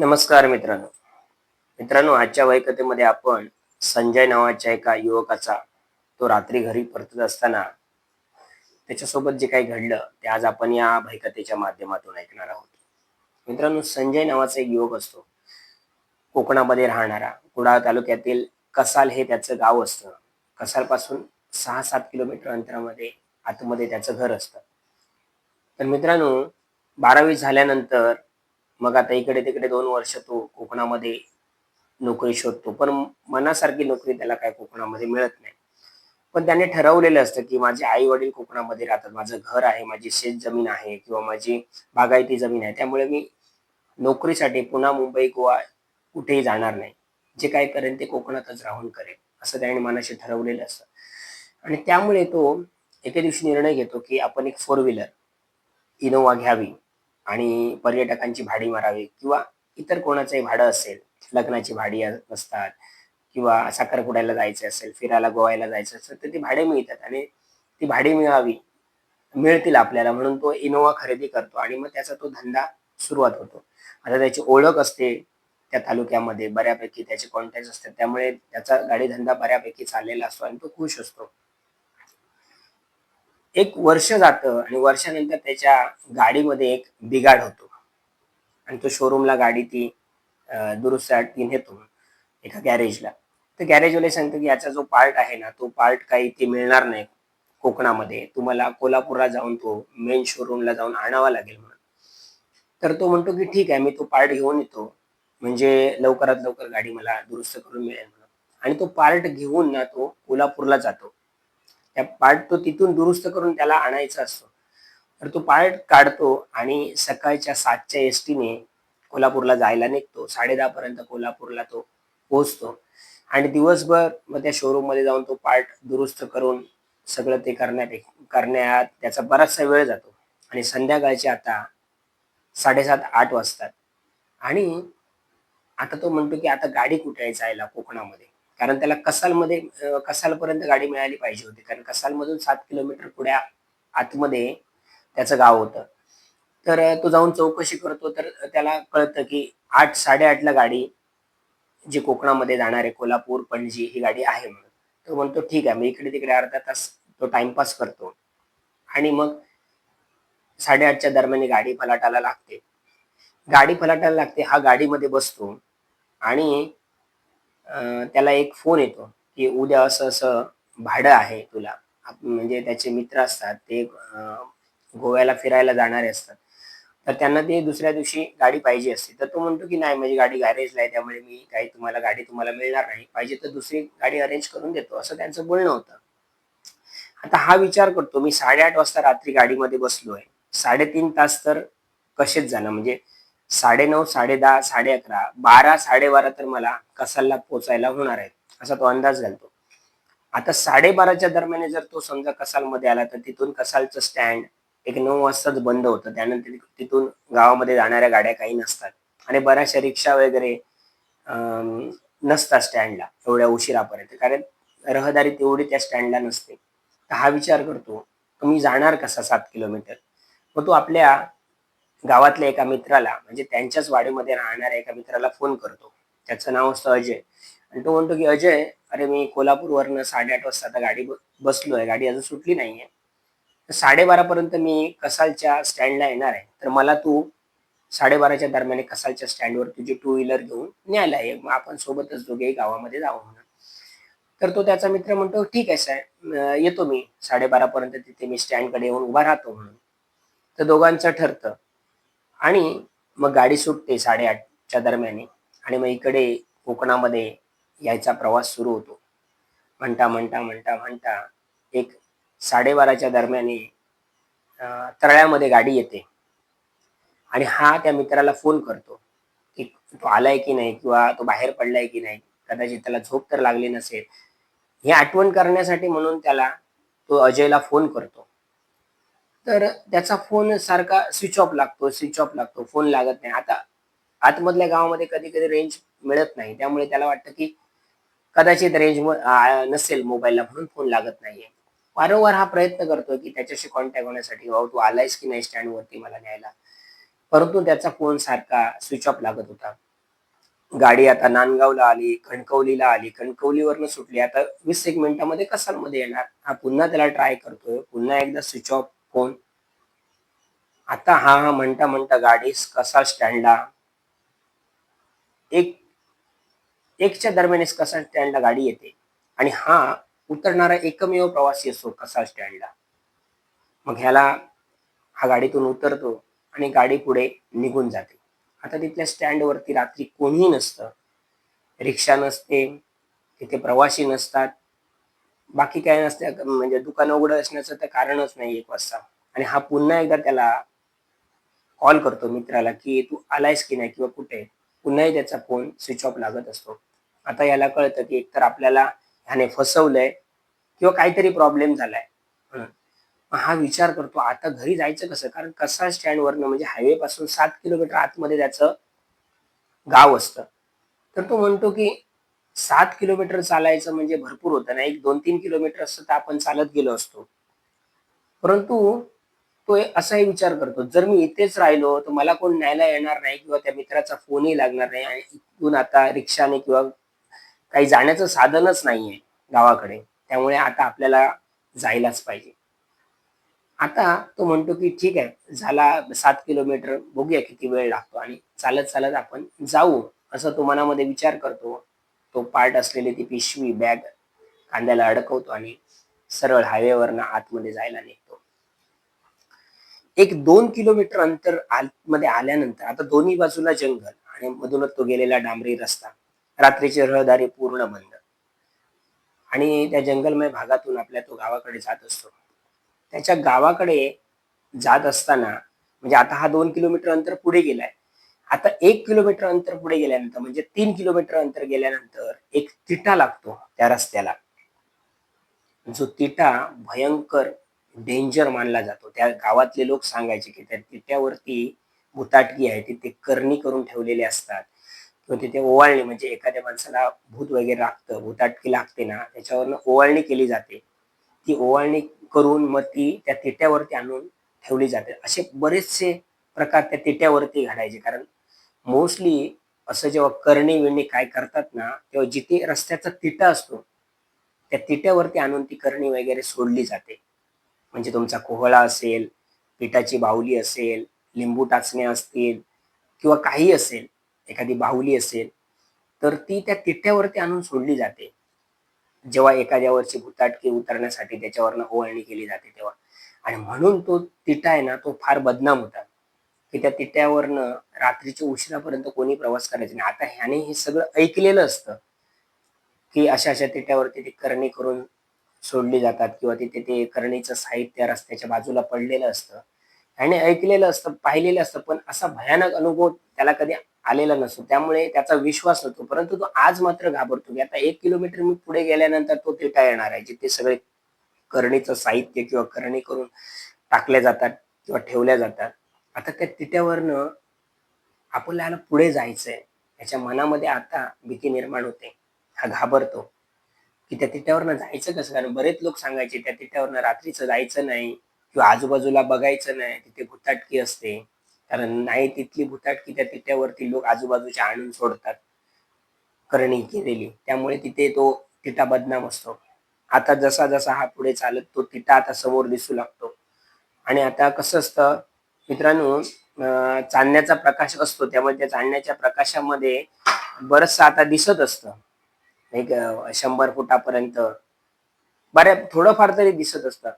नमस्कार मित्रांनो. मित्रांनो आजच्या वैकतेमध्ये आपण संजय नावाच्या एका युवकाचा तो रात्री घरी परतत असताना त्याच्यासोबत जे काही घडलं ते आज आपण या भयकथेच्या माध्यमातून ऐकणार आहोत. मित्रांनो संजय नावाचा एक युवक असतो. कोकणामध्ये राहणारा कुडाळ तालुक्यातील कसाल हे त्याचं गाव असतं. कसालपासून सहा सात किलोमीटर अंतरामध्ये आतमध्ये त्याचं घर असतं. तर मित्रांनो बारावी झाल्यानंतर मग आता इकडे तिकडे दोन वर्ष तो कोकणामध्ये नोकरी शोधतो. पण मनासारखी नोकरी त्याला काय कोकणामध्ये मिळत नाही. पण त्याने ठरवलेलं असतं की माझे आई वडील कोकणामध्ये राहतात. माझं घर आहे माझी शेत जमीन आहे किंवा माझी बागायती जमीन आहे. त्यामुळे मी नोकरीसाठी पुन्हा मुंबई गोवा कुठेही जाणार नाही. जे काय करेन ते कोकणातच राहून करेन. असं त्याने मनाशी ठरवलेलं असतं. आणि त्यामुळे तो एके दिवशी निर्णय घेतो की आपण एक फोर व्हीलर इनोवा घ्यावी. आणि पर्यटकांची भाडी मारावी किंवा इतर कोणाचंही भाडं असेल लग्नाची भाडी असतात किंवा साखरपुड्याला जायचं असेल फिरायला गोवायला जायचं असेल तर ती भाडे मिळतात आणि ती भाडी मिळावी मिळतील आपल्याला म्हणून तो इनोवा खरेदी करतो आणि मग त्याचा तो धंदा सुरुवात होतो. आता त्याची ओळख असते त्या तालुक्यामध्ये बऱ्यापैकी त्याचे कॉन्टॅक्ट असतात त्यामुळे त्याचा गाडी धंदा बऱ्यापैकी चाललेला असतो आणि तो खुश असतो. एक वर्ष जातं आणि वर्षानंतर त्याच्या गाडीमध्ये एक बिघाड होतो. आणि तो शोरूमला गाडी ती अं, दुरुस्तीसाठी नेतो एका गॅरेजला तर गॅरेजवाले सांगतो की याचा जो पार्ट आहे ना तो पार्ट काही ते मिळणार नाही कोकणामध्ये. तुम्हाला कोल्हापूरला जाऊन तो मेन शोरूमला जाऊन आणावा लागेल म्हणून. तर तो म्हणतो की ठीक आहे मी तो पार्ट घेऊन येतो. म्हणजे लवकरात लवकर गाडी मला दुरुस्त करून मिळेल म्हणून. आणि तो पार्ट घेऊन ना तो कोल्हापूरला जातो. त्या पार्ट तो तिथून दुरुस्त करून त्याला आणायचा असतो. तर तो पार्ट काढतो आणि सकाळच्या सातच्या एस टीने कोल्हापूरला जायला निघतो. साडे पर्यंत कोल्हापूरला तो पोहोचतो. आणि दिवसभर मग त्या शोरूममध्ये जाऊन तो पार्ट दुरुस्त करून सगळं ते करण्यात करण्यात त्याचा बराचसा वेळ जातो. आणि संध्याकाळचे आता साडेसात आठ वाजतात. आणि आता तो म्हणतो की आता गाडी कुठे आहे जायला कोकणामध्ये? कारण त्याला कसालमध्ये कसालपर्यंत गाडी मिळाली पाहिजे होती. कारण कसालमधून सात किलोमीटर पुढे आतमध्ये त्याचं गाव होतं. तर तो जाऊन चौकशी करतो. तर त्याला कळतं की आठ साडेआठला गाडी जी कोकणामध्ये जाणार आहे कोल्हापूर पणजी ही गाडी आहे म्हणून. तो म्हणतो ठीक आहे मी इकडे तिकडे अर्धा तास तो टाइमपास करतो. आणि मग साडेआठच्या दरम्यान गाडी फलाटाला लागते. गाडी फलाटाला लागते हा गाडीमध्ये बसतो आणि त्याला एक फोन येतो की उद्या असं असं भाडं आहे तुला. म्हणजे त्याचे मित्र असतात ते गोव्याला फिरायला जाणारे असतात. तर त्यांना ते दुसऱ्या दिवशी गाडी पाहिजे असते. तर तो म्हणतो की नाही माझी गाडी गॅरेजला आहे त्यामुळे मी काही तुम्हाला गाडी तुम्हाला मिळणार नाही. पाहिजे तर दुसरी गाडी अरेंज करून देतो असं त्यांचं बोलणं होतं. आता हा विचार करतो मी साडेआठ वाजता रात्री गाडीमध्ये बसलोय. साडेतीन तास तर कसेच जाणं म्हणजे साडेनऊ साडे दहा साडे अकरा बारा साडेबारा तर मला कसालला पोचायला होणार आहे असा तो अंदाज घालतो. आता साडेबाराच्या दरम्यान जर तो समजा कसालमध्ये आला तर तिथून कसालचं स्टँड एक नऊ वाजताच बंद होतं. त्यानंतर तिथून गावामध्ये जाणाऱ्या गाड्या काही नसतात. आणि बऱ्याचशा रिक्षा वगैरे नसतात स्टँडला एवढ्या उशिरापर्यंत. कारण रहदारी तेवढी त्या स्टँडला नसते. तर हा विचार करतो तुम्ही मी जाणार कसा सात किलोमीटर? मग तो आपल्या गावातल्या एका मित्राला म्हणजे त्यांच्याच वाडीमध्ये राहणाऱ्या एका मित्राला फोन करतो. त्याचं नाव असतं अजय. आणि तो म्हणतो की अजय अरे मी कोल्हापूरवरनं साडेआठ वाजता आता गाडी ब- आहे गाडी अजून सुटली नाहीये. तर साडेबारापर्यंत मी कसालच्या स्टँडला येणार आहे. तर मला तू साडेबाराच्या दरम्यान कसालच्या स्टँडवर तुझी टू व्हीलर घेऊन न्यायला ये. मग आपण सोबतच दोघेही गावामध्ये जाऊ म्हणून. तर तो त्याचा मित्र म्हणतो ठीक आहे साहेब. येतो मी. साडेबारापर्यंत तिथे मी स्टँडकडे येऊन उभा राहतो म्हणून. तर दोघांचं ठरतं. आणि मग गाडी सुटते साडेआठच्या दरम्याने आणि मग इकडे कोकणामध्ये यायचा प्रवास सुरू होतो. म्हणता म्हणता म्हणता म्हणता एक साडेबाराच्या दरम्याने तळ्यामध्ये गाडी येते. आणि हा त्या मित्राला फोन करतो की तो आलाय की नाही किंवा तो बाहेर पडलाय की नाही? कदाचित त्याला झोप तर लागली नसेल. ही आठवण करण्यासाठी म्हणून त्याला तो अजयला फोन करतो. तर त्याचा फोन सारखा स्विच ऑफ लागतो स्विच ऑफ लागतो फोन लागत नाही. आता आतमधल्या गावामध्ये कधी कधी रेंज मिळत नाही. त्यामुळे त्याला वाटतं की कदाचित रेंज नसेल मोबाईलला म्हणून फोन लागत नाहीये. वारंवार हा प्रयत्न करतोय की त्याच्याशी कॉन्टॅक्ट होण्यासाठी भाऊ तू आलायस की नाही स्टँड वरती मला न्यायला? परंतु त्याचा फोन सारखा स्विच ऑफ लागत होता. गाडी आता नांदगावला आली कणकवलीला आली. कणकवलीवरनं सुटली. आता वीस एक मिनिटामध्ये कसालमध्ये येणार? हा पुन्हा त्याला ट्राय करतोय. पुन्हा एकदा स्विच ऑफ कोण? आता हा हा म्हणता म्हणता गाडी कसा स्टँडला? एक एकच्या दरम्यानच कसा स्टँडला गाडी येते? आणि हा उतरणारा एकमेव प्रवासी असतो कसा स्टँडला? मग ह्याला हा गाडीतून उतरतो आणि गाडी पुढे निघून जाते. आता तिथल्या स्टँडवरती रात्री कोणीही नसतं. रिक्षा नसते तिथे प्रवासी नसतात. बाकी काय नसते म्हणजे दुकान उघडं असण्याचं तर कारणच नाही एक वाजता. आणि हा पुन्हा एकदा त्याला कॉल करतो मित्राला की तू आलायस की नाही किंवा कुठे पुन्हाही त्याचा फोन स्विच ऑफ लागत असतो. आता याला कळतं की एकतर आपल्याला ह्याने फसवलंय किंवा काहीतरी प्रॉब्लेम झालाय. हा. विचार करतो आता घरी जायचं कसं? कारण कसा स्टँडवरनं म्हणजे हायवे पासून सात किलोमीटर आतमध्ये त्याचं गाव असतं. तर तो म्हणतो की सात किलोमीटर चालायचं म्हणजे भरपूर होतं ना. एक दोन तीन किलोमीटर असतं तर आपण चालत गेलो असतो. परंतु तो असाही विचार करतो जर मी इथेच राहिलो तर मला कोण न्यायला येणार नाही किंवा त्या मित्राचा फोनही लागणार नाही आणि इथून आता रिक्षाने किंवा काही जाण्याचं साधनच नाहीये गावाकडे. त्यामुळे आता आपल्याला जायलाच पाहिजे. आता तो म्हणतो की ठीक आहे झाला सात किलोमीटर बघूया किती वेळ लागतो आणि चालत चालत आपण जाऊ असं तो मनामध्ये विचार करतो. तो पार्ट असलेली ती पिशवी बॅग कांद्याला अडकवतो आणि सरळ हायवेवरनं आतमध्ये जायला निघतो. एक दोन किलोमीटर अंतर आतमध्ये आल्यानंतर आता दोन्ही बाजूला जंगल आणि मधूनच तो गेलेला डांबरी रस्ता रात्रीची रहदारी पूर्ण बंद. आणि त्या जंगलमय भागातून आपल्या तो गावाकडे जात असतो. त्याच्या गावाकडे जात असताना म्हणजे आता हा दोन किलोमीटर अंतर पुढे गेलाय आता एक किलोमीटर अंतर पुढे गेल्यानंतर म्हणजे तीन किलोमीटर अंतर गेल्यानंतर एक तिटा लागतो त्या रस्त्याला. जो तिटा भयंकर डेंजर मानला जातो. त्या गावातले लोक सांगायचे की त्या तिट्यावरती भूताटकी आहे तिथे करणी करून ठेवलेले असतात. किंवा तिथे ओवाळणी म्हणजे एखाद्या माणसाला भूत वगैरे लागतं भूताटकी लागते ना त्याच्यावरनं ओवाळणी केली जाते. ती ओवाळणी करून मग ती त्या तिट्यावरती आणून ठेवली जाते. असे बरेचसे प्रकार त्या तिट्यावरती घडायचे. कारण मोस्टली असं जेव्हा करणी विणणे काय करतात ना तेव्हा जिथे रस्त्याचा तिटा असतो त्या तिट्यावरती आणून ती करणी वगैरे सोडली जाते. म्हणजे तुमचा कोहळा असेल पिठाची बाहुली असेल लिंबू टाचण्या असतील किंवा काही असेल एखादी बाहुली असेल तर ती त्या तिट्यावरती आणून सोडली जाते. जेव्हा एखाद्यावरची भूताटकी उतरण्यासाठी त्याच्यावरनं ओवाळणी केली जाते तेव्हा. आणि म्हणून तो तिटा आहे ना तो फार बदनाम होता. की त्या तिट्यावरनं रात्रीच्या उशिरापर्यंत कोणी प्रवास करायचा नाही. आता ह्याने हे सगळं ऐकलेलं असतं की अशा अशा तिट्यावरती ती करणी करून सोडली जातात किंवा तिथे ते करणीचं साहित्य रस्त्याच्या बाजूला पडलेलं असतं. ह्याने ऐकलेलं असतं पाहिलेलं असतं पण असा भयानक अनुभव त्याला कधी आलेला नसतो. त्यामुळे त्याचा विश्वास नसतो. परंतु तो आज मात्र घाबरतो की आता एक किलोमीटर मी पुढे गेल्यानंतर तो तिटा येणार आहे. जिथे सगळे करणीचं साहित्य किंवा करणी करून टाकल्या जातात किंवा ठेवल्या जातात. आता त्या तिट्यावरनं आपल्याला पुढे जायचंय. याच्या मनामध्ये आता भीती निर्माण होते. हा घाबरतो. की त्या तिट्यावरनं जायचं कसं? कारण बरेच लोक सांगायचे त्या तिथ्यावरनं रात्रीचं जायचं नाही किंवा आजूबाजूला बघायचं नाही. तिथे भुताटकी असते. कारण नाही तिथली भुताटकी त्या तिट्यावरती लोक आजूबाजूच्या आणून सोडतात. करणी केलेली. त्यामुळे तिथे तो तिथा बदनाम असतो. आता जसा जसा हा पुढे चालत तो तिटा आता समोर दिसू लागतो. आणि आता कसं असतं? मित्रांनो चांदण्याचा प्रकाश असतो. त्यामुळे त्या चांदण्याच्या प्रकाशामध्ये बरचसं आता दिसत असतं. एक शंभर फुटापर्यंत. बऱ्या थोडंफार तरी दिसत असतं.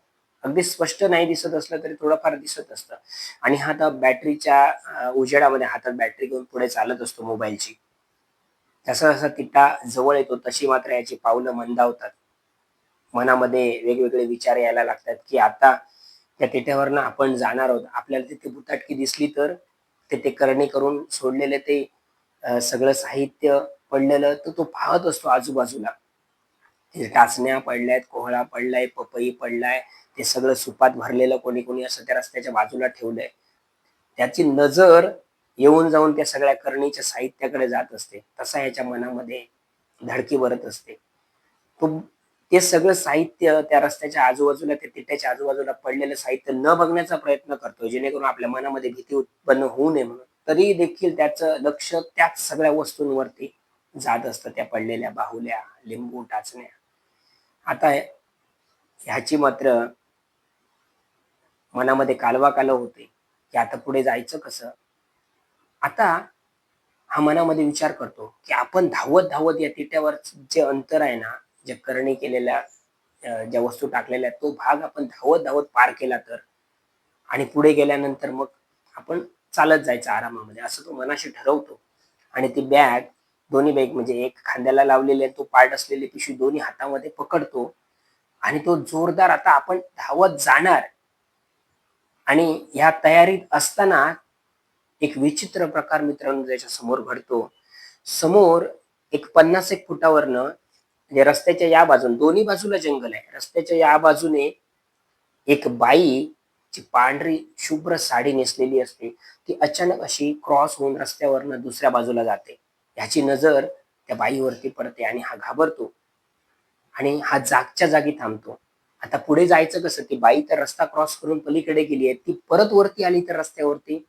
अगदी स्पष्ट नाही दिसत असलं तरी थोडंफार दिसत असतं. आणि हा आता बॅटरीच्या उजेडामध्ये हातात बॅटरी घेऊन पुढे चालत असतो मोबाईलची. जसा जसा तिट्टा जवळ येतो तशी मात्र याची पावलं मंदावतात. मनामध्ये वेगवेगळे विचार यायला लागतात की आता त्या तिट्यावरनं आपण जाणार आहोत. आपल्याला तिथे भुताटकी दिसली तर ते ते करणे करून सोडलेले ते सगळं साहित्य पडलेलं तर तो पाहत असतो आजूबाजूला. तिथे टाचण्या पडल्यात कोहळा पडलाय पपई पडलाय ते सगळं सुपात भरलेलं कोणी कोणी असं त्या रस्त्याच्या बाजूला ठेवलंय. त्याची नजर येऊन जाऊन त्या सगळ्या करणीच्या साहित्याकडे जात असते. तसा याच्या मनामध्ये धडकी भरत असते. तो ते सगळं साहित्य त्या रस्त्याच्या आजूबाजूला त्या तिट्याच्या आजूबाजूला पडलेलं साहित्य न बघण्याचा प्रयत्न करतो जेणेकरून आपल्या मनामध्ये भीती उत्पन्न होऊ नये म्हणून. तरी देखील त्याचं लक्ष त्याच सगळ्या वस्तूंवरती जात असतं त्या पडलेल्या बाहुल्या लिंबू टाचण्या. आता ह्याची मात्र मनामध्ये कालवा कालव होते की आता पुढे जायचं कसं? आता हा मनामध्ये विचार करतो की आपण धावत धावत या तिट्यावर जे अंतर आहे ना ज्या करणी केलेल्या ज्या वस्तू टाकलेल्या तो भाग आपण धावत धावत पार केला तर आणि पुढे गेल्यानंतर मग आपण चालत जायचं आरामामध्ये असं तो मनाशी ठरवतो. आणि ती बॅग दोन्ही बॅग म्हणजे एक खांद्याला लावलेली आहे तो पार्ट असलेली पिशवी दोन्ही हातामध्ये पकडतो आणि तो जोरदार आता आपण धावत जाणार. आणि ह्या तयारीत असताना एक विचित्र प्रकार मित्रांनो त्याच्यासमोर घडतो. समोर एक पन्नास एक फुटावरनं म्हणजे रस्त्याच्या या बाजून दोन्ही बाजूला जंगल आहे. रस्त्याच्या या बाजूने एक बाई जी पांढरी शुभ्र साडी नेसलेली असते ती अचानक अशी क्रॉस होऊन रस्त्यावरनं दुसऱ्या बाजूला जाते. ह्याची नजर त्या बाईवरती पडते आणि हा घाबरतो आणि हा जागच्या जागी थांबतो. आता पुढे जायचं कसं ती बाई तर रस्ता क्रॉस करून पलीकडे गेली आहे ती परत वरती आली तर रस्त्यावरती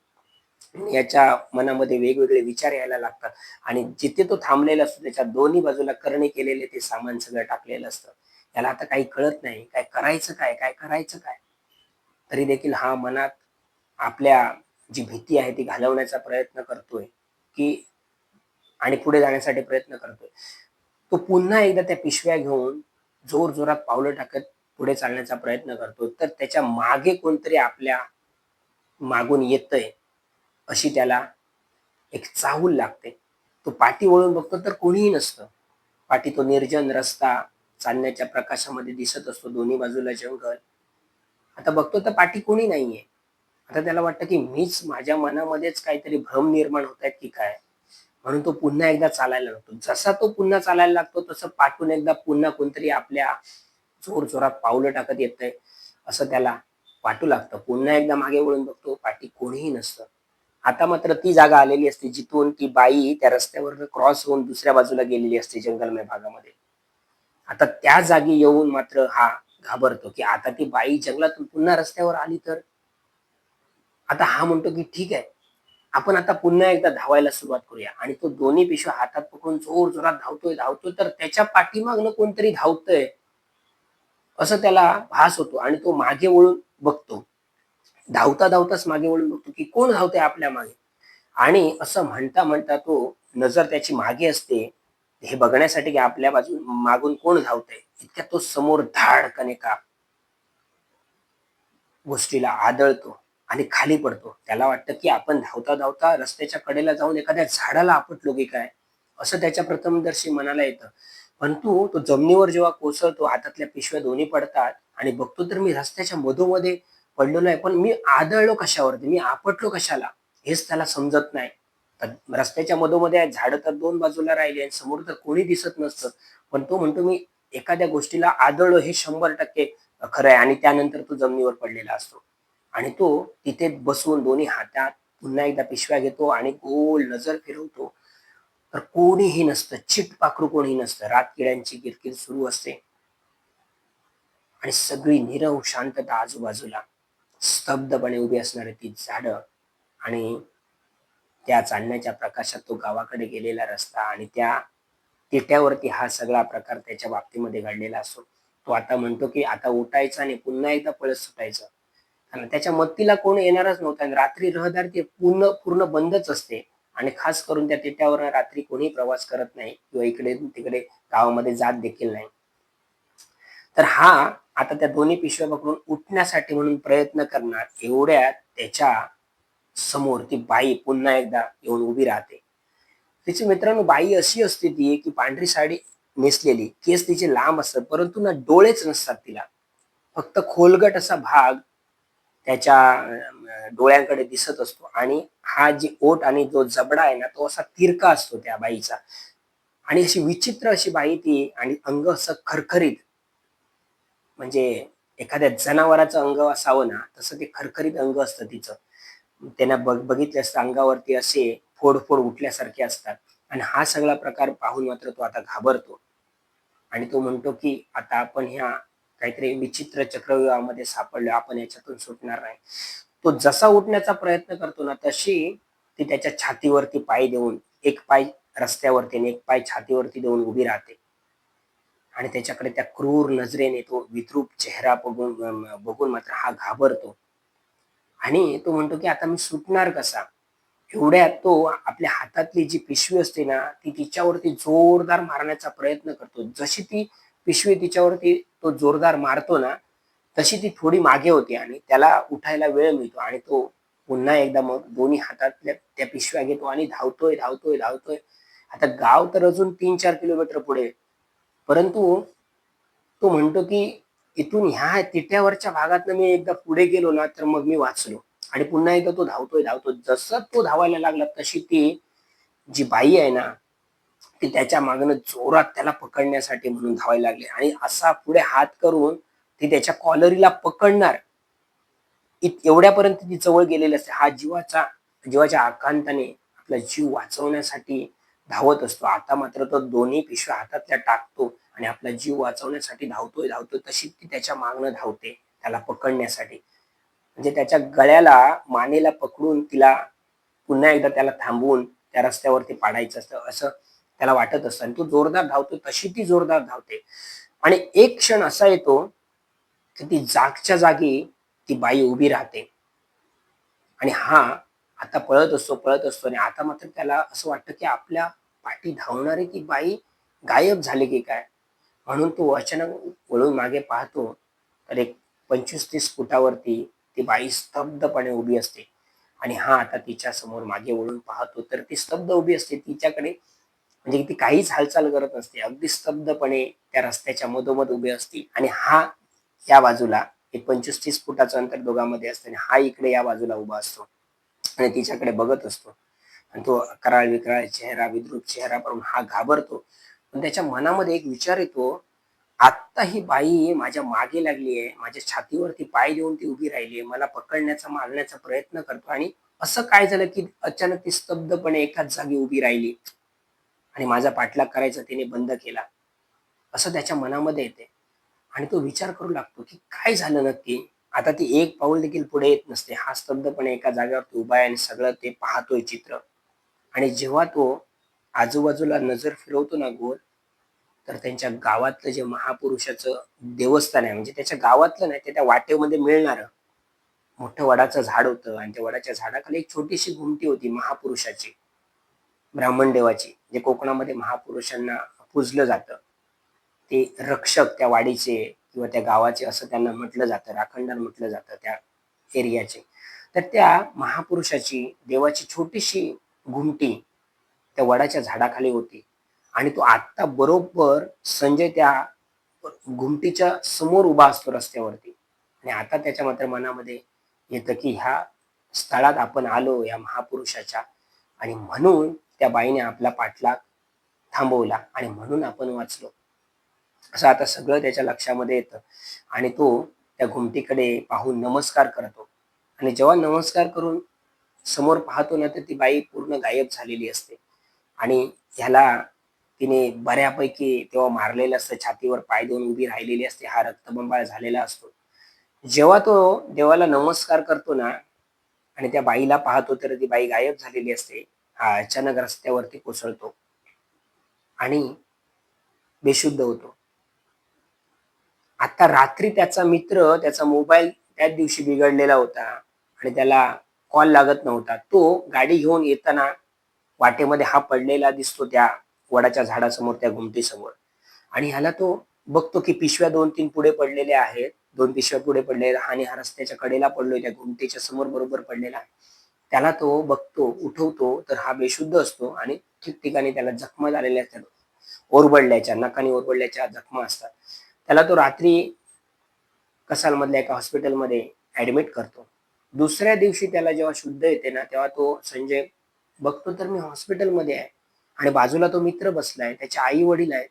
याच्या मनामध्ये वेगवेगळे विचार यायला लागतात. आणि जिथे तो थांबलेला असतो त्याच्या दोन्ही बाजूला करणे केलेले ते सामान सगळं टाकलेलं असतं. याला आता काही कळत नाही काय करायचं काय काय करायचं काय? तरी देखील हा मनात आपल्या जी भीती आहे ती घालवण्याचा प्रयत्न करतोय की आणि पुढे जाण्यासाठी प्रयत्न करतोय. तो पुन्हा एकदा त्या पिशव्या घेऊन जोर जोरात पावलं टाकत पुढे चालण्याचा प्रयत्न करतो तर त्याच्यामागे कोणतरी आपल्या मागून येतंय. अशी त्याला एक चाहूल लागते. तो पाठी वळून बघतो तर कोणीही नसतं. पाठी तो निर्जन रस्ता चालण्याच्या प्रकाशामध्ये दिसत असतो दोन्ही बाजूला जंगल. आता बघतो तर पाठी कोणी नाहीये. आता त्याला वाटतं की मीच माझ्या मनामध्येच काहीतरी भ्रम निर्माण होत आहेत की काय? म्हणून तो पुन्हा एकदा चालायला लागतो. जसा तो पुन्हा चालायला लागतो तसं पाठून एकदा पुन्हा कोणतरी आपल्या जोर जोरात पावलं टाकत येतंय असं त्याला वाटू लागतं. पुन्हा एकदा मागे वळून बघतो पाठी कोणीही नसतं. आता मात्र ती जागा आलेली असते जिथून ती बाई त्या रस्त्यावर क्रॉस होऊन दुसऱ्या बाजूला गेलेली असते जंगलमय भागामध्ये. आता त्या जागी येऊन मात्र हा घाबरतो की आता ती बाई जंगलातून पुन्हा रस्त्यावर आली तर? आता हा म्हणतो की ठीक आहे आपण आता पुन्हा एकदा धावायला सुरुवात करूया. आणि तो दोन्ही पिशव्या हातात पकडून जोर जोरात धावतोय धावतोय तर त्याच्या पाठीमागनं कोणतरी धावतंय असं त्याला भास होतो आणि तो मागे वळून बघतो. धावता धावताच मागे वळून बघतो की कोण धावते आपल्या मागे. आणि असं म्हणता म्हणता तो नजर त्याची मागे असते. हे बघण्यासाठी की आपल्या बाजू मागून कोण धावतंय? इतक्या तो समोर धाडकने का गोष्टीला आदळतो आणि खाली पडतो. त्याला वाटतं की आपण धावता धावता रस्त्याच्या कडेला जाऊन एखाद्या झाडाला आपटलो की काय? असं त्याच्या प्रथमदर्शी मनाला येतं. परंतु तो जमिनीवर जेव्हा कोसळतो हातातल्या पिशव्या दोन्ही पडतात आणि बघतो तर मी रस्त्याच्या मधोमध्ये पडलेलो आहे. पण मी आदळलो कशावरती? मी आपटलो कशाला? हेच त्याला समजत नाही. तर रस्त्याच्या मधोमध्ये झाडं तर दोन बाजूला राहिली आणि समोर तर कोणी दिसत नसतं. पण तो म्हणतो मी एखाद्या गोष्टीला आदळलो हे शंभर टक्के खरं आहे. आणि त्यानंतर तो जमिनीवर पडलेला असतो. आणि तो तिथे बसून दोन्ही हातात पुन्हा एकदा पिशव्या घेतो आणि गोल नजर फिरवतो. तर कोणीही नसतं. चिट पाखरू कोणीही नसतं. रात किड्यांची किरकिर सुरू असते. आणि सगळी निरव शांतता आजूबाजूला. स्तब्धपणे उभी असणारी ती झाडं आणि त्या चांदण्याच्या प्रकाशात तो गावाकडे गेलेला रस्ता आणि त्या तिट्यावरती हा सगळा प्रकार त्याच्या बाबतीमध्ये घडलेला असतो. तो आता म्हणतो की आता उठायचा आणि पुन्हा एकदा पळत सुटायचं. कारण त्याच्या मत्तीला कोण येणारच नव्हतं आणि रात्री रहदारी ते पूर्ण पूर्ण बंदच असते. आणि खास करून त्या तिट्यावर रात्री कोणी प्रवास करत नाही किंवा इकडे तिकडे गावामध्ये जात देखील नाही. तर हा आता त्या दोन्ही पिशव्या पकडून उठण्यासाठी म्हणून प्रयत्न करणार एवढ्यात त्याच्यासमोर ती बाई पुन्हा एकदा येऊन उभी राहते. तिची मित्रांनो बाई अशी असते ती की पांढरी साडी नेसलेली केस तिचे लांब असतात परंतु ना डोळेच नसतात तिला. फक्त खोलगट असा भाग त्याच्या डोळ्यांकडे दिसत असतो आणि हा जी ओट आणि जो जबडा आहे ना तो असा तिरका असतो त्या बाईचा. आणि अशी विचित्र अशी बाई ती आणि अंग असं खरखरीत म्हणजे एखाद्या जनावराचं अंग असावं ना तसं ते खरखरीत अंग असतं तिचं. त्यांना बघ बघितलं असतं अंगावरती असे फोड फोड उठल्यासारखे असतात. आणि हा सगळा प्रकार पाहून मात्र तो आता घाबरतो. आणि तो म्हणतो की आता आपण ह्या काहीतरी विचित्र चक्रव्यूहामध्ये सापडलो आपण याच्यातून सुटणार नाही. तो जसा उठण्याचा प्रयत्न करतो ना तशी ती त्याच्या छातीवरती पाय देऊन एक पाय रस्त्यावरती आणि एक पाय छातीवरती देऊन उभी राहते. आणि त्याच्याकडे त्या क्रूर नजरेने तो विद्रूप चेहरा बघून बघून मात्र हा घाबरतो. आणि तो म्हणतो की आता मी सुटणार कसा? एवढ्यात तो आपल्या हातातली जी पिशवी असते ना ती तिच्यावरती जोरदार मारण्याचा प्रयत्न करतो. जशी ती पिशवी तिच्यावरती तो जोरदार मारतो ना तशी ती थोडी मागे होते आणि त्याला उठायला वेळ मिळतो. आणि तो पुन्हा एकदा मग दोन्ही हातातल्या त्या पिशव्या घेतो आणि धावतोय धावतोय धावतोय. आता गाव तर अजून तीन चार किलोमीटर पुढे. परंतु तो म्हणतो की इथून ह्या तिट्यावरच्या भागातनं मी एकदा पुढे गेलो ना तर मग मी वाचलो. आणि पुन्हा एकदा तो धावतोय धावतो जसं तो धावायला लागला तशी ती जी बाई आहे ना ती त्याच्या मागणं जोरात त्याला पकडण्यासाठी म्हणून धावायला लागली. आणि असा पुढे हात करून ती त्याच्या कॉलरीला पकडणार. एवढ्यापर्यंत ती जवळ गेलेली असते. हा जीवाचा जीवाच्या आकांताने आपला जीव वाचवण्यासाठी धावत असतो. आता मात्र तो दोन्ही पिशव्या हातातल्या टाकतो आणि आपला जीव वाचवण्यासाठी धावतोय धावतोय तशी ती त्याच्या मागणं धावते त्याला पकडण्यासाठी. म्हणजे त्याच्या गळ्याला मानेला पकडून तिला पुन्हा एकदा त्याला थांबवून त्या रस्त्यावरती पाडायचं असतं असं त्याला वाटत असतं. आणि तो जोरदार धावतो तशी ती जोरदार धावते. आणि एक क्षण असा येतो की ती जागच्या जागी ती बाई उभी राहते. आणि हा आता पळत असतो पळत असतो. आणि आता मात्र त्याला असं वाटतं की आपल्या पाठी धावणारी ती बाई गायब झाली की काय? म्हणून तो अचानक वळून मागे पाहतो. तर एक पंचवीस तीस फुटावरती ती बाई स्तब्धपणे उभी असते. आणि हा आता तिच्या समोर मागे वळून पाहतो. तर ती स्तब्ध उभी असते. तिच्याकडे म्हणजे ती काहीच हालचाल करत नसते. अगदी स्तब्धपणे त्या रस्त्याच्या मधोमध उभी असते. आणि हा या बाजूला एक पंचवीस तीस फुटाचं अंतर दोघांमध्ये असतं. आणि हा इकडे या बाजूला उभा असतो. आणि तिच्याकडे बघत असतो. आणि तो कराळ विकराळ चेहरा विद्रुप चेहरा पाहून हा घाबरतो. पण त्याच्या मनामध्ये एक विचार येतो आत्ता ही बाई माझ्या मागे लागली आहे माझ्या छातीवरती पाय देऊन ती उभी राहिली आहे मला पकडण्याचा मारण्याचा प्रयत्न करतो आणि असं काय झालं की अचानक ती स्तब्धपणे एकाच जागी उभी राहिली. आणि माझा पाठलाग करायचा तिने बंद केला. असं त्याच्या मनामध्ये येते. आणि तो विचार करू लागतो की काय झालं नक्की? आता ती एक पाऊल देखील पुढे येत नसते. हा स्तब्धपणे एका जागेवरती उभा आहे आणि सगळं ते पाहतोय चित्र. आणि जेव्हा तो आजूबाजूला नजर फिरवतो ना गोल तर त्यांच्या गावातलं जे महापुरुषाचं देवस्थान आहे म्हणजे त्याच्या गावातलं नाही ते त्या वाटेमध्ये मिळणारं मोठं वडाचं झाड होतं. आणि त्या वडाच्या झाडाखाली एक छोटीशी घुमटी होती महापुरुषाची ब्राह्मण देवाची जे कोकणामध्ये महापुरुषांना पूजलं जातं. ते रक्षक त्या वाडीचे किंवा त्या गावाचे असं त्यांना म्हटलं जातं राखणदार म्हटलं जातं त्या एरियाचे. तर त्या महापुरुषाची देवाची छोटीशी घुमटी त्या वडाच्या झाडाखाली होती. आणि तो आत्ता बरोबर संजय त्या घुमटीच्या समोर उभा असतो रस्त्यावरती. आणि आता त्याच्या मात्र मनामध्ये येतं की ह्या स्थळात आपण आलो या महापुरुषाच्या. आणि म्हणून त्या बाईने आपला पाठलाग थांबवला आणि म्हणून आपण वाचलो. असं आता सगळं त्याच्या लक्षामध्ये येतं. आणि तो त्या घुमटीकडे पाहून नमस्कार करतो. आणि जेव्हा नमस्कार करून समोर पाहतो ना तर ती बाई पूर्ण गायब झालेली असते. आणि ह्याला तिने बऱ्यापैकी तेव्हा मारलेलं असतं छातीवर पाय देऊन उभी राहिलेली असते हा रक्तबंबाळ झालेला असतो. जेव्हा तो देवाला नमस्कार करतो ना आणि त्या बाईला पाहतो तर ती बाई गायब झालेली असते. हा अचानक रस्त्यावरती कोसळतो. आणि बेशुद्ध होतो. आता रात्री त्याचा मित्र त्याचा मोबाईल त्याच दिवशी बिघडलेला होता आणि त्याला कॉल लागत नव्हता. तो गाडी घेऊन येताना वाटेमध्ये हा पडलेला दिसतो त्या वडाच्या झाडासमोर त्या घुमटीसमोर. आणि ह्याला तो बघतो की पिशव्या दोन तीन पुढे पडलेल्या आहेत. दोन पिशव्या पुढे पडलेल्या आणि हा रस्त्याच्या कडेला पडलोय त्या घुमटीच्या समोर बरोबर पडलेला आहे. त्याला तो बघतो उठवतो तर हा बेशुद्ध असतो आणि ठिकठिकाणी त्याला जखमा झालेल्या असतात. ओरबडल्याच्या नकाने ओरबडल्याच्या जखमा असतात. त्याला तो रात्री कसालमधल्या एका हॉस्पिटलमध्ये ऍडमिट करतो. दुसऱ्या दिवशी त्याला जेव्हा शुद्ध येते ना तेव्हा तो संजय बघतो तर मी हॉस्पिटलमध्ये आहे आणि बाजूला तो मित्र बसलाय त्याचे आई वडील आहेत.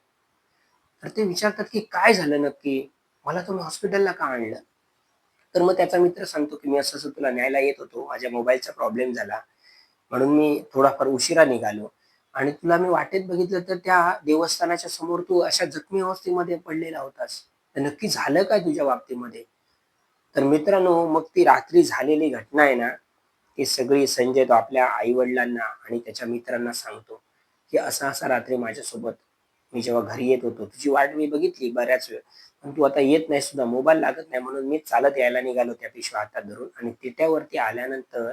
तर ते विचारतात की काय झालं नक्की? मला तुम्ही हॉस्पिटलला का आणलं? तर मग त्याचा मित्र सांगतो की मी असं असं तुला न्यायला येत होतो माझ्या मोबाईलचा प्रॉब्लेम झाला म्हणून मी थोडाफार उशिरा निघालो. आणि तुला मी वाटेत बघितलं तर त्या देवस्थानाच्या समोर तू अशा जखमी अवस्थेमध्ये पडलेला होतास. तर नक्की झालं काय तुझ्या बाबतीमध्ये? तर मित्रांनो मग ती रात्री झालेली घटना आहे ना ती सगळी संजय तो आपल्या आई वडिलांना आणि त्याच्या मित्रांना सांगतो की असा असा रात्री माझ्यासोबत मी जेव्हा घरी येत होतो तुझी वाट मी बघितली बऱ्याच वेळ. पण तू आता येत नाही सुद्धा मोबाईल लागत नाही म्हणून मी चालत यायला निघालो त्या पिशव्या हातात धरून आणि तिथ्यावरती आल्यानंतर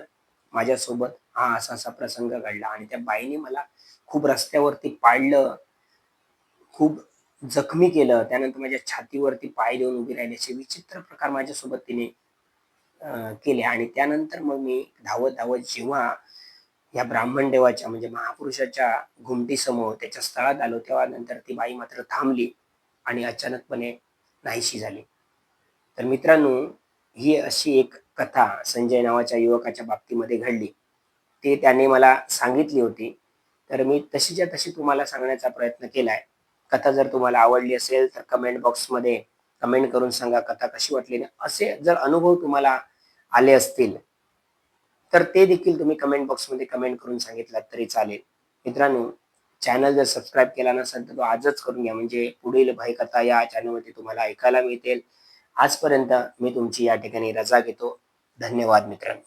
माझ्यासोबत हा असा असा प्रसंग घडला आणि त्या बाईने मला खूप रस्त्यावरती पाडलं खूप जखमी केलं त्यानंतर माझ्या छातीवरती पाय देऊन उभी राहिल्याचे असे विचित्र प्रकार माझ्यासोबत तिने केले. आणि त्यानंतर मग मी धावत धावत जेव्हा या ब्राह्मण देवाच्या म्हणजे महापुरुषाच्या घुमटीसमोर त्याच्या स्थळात आलो तेव्हा नंतर ती बाई मात्र थांबली आणि अचानकपणे नाहीशी झाली. तर मित्रांनो ही अशी एक कथा संजय नावाच्या युवकाच्या बाबतीमध्ये घडली. ते त्याने मला सांगितली होती. तर मी तशीच्या तशी तुम्हाला सांगण्याचा प्रयत्न केलाय. कथा जर तुम्हाला आवडली असेल तर कमेंट बॉक्समध्ये कमेंट करून सांगा कथा कशी वाटली. ना असे जर अनुभव तुम्हाला आले असतील तर ते देखील तुम्ही कमेंट बॉक्समध्ये कमेंट करून सांगितलं तरी चालेल. मित्रांनो चॅनल जर सबस्क्राईब केला नसेल तर तो आजच करून घ्या. म्हणजे पुढील भाई कथा या चॅनलमध्ये तुम्हाला ऐकायला मिळतील. आजपर्यंत मी तुमची या ठिकाणी रजा घेतो. धन्यवाद मित्रांनो.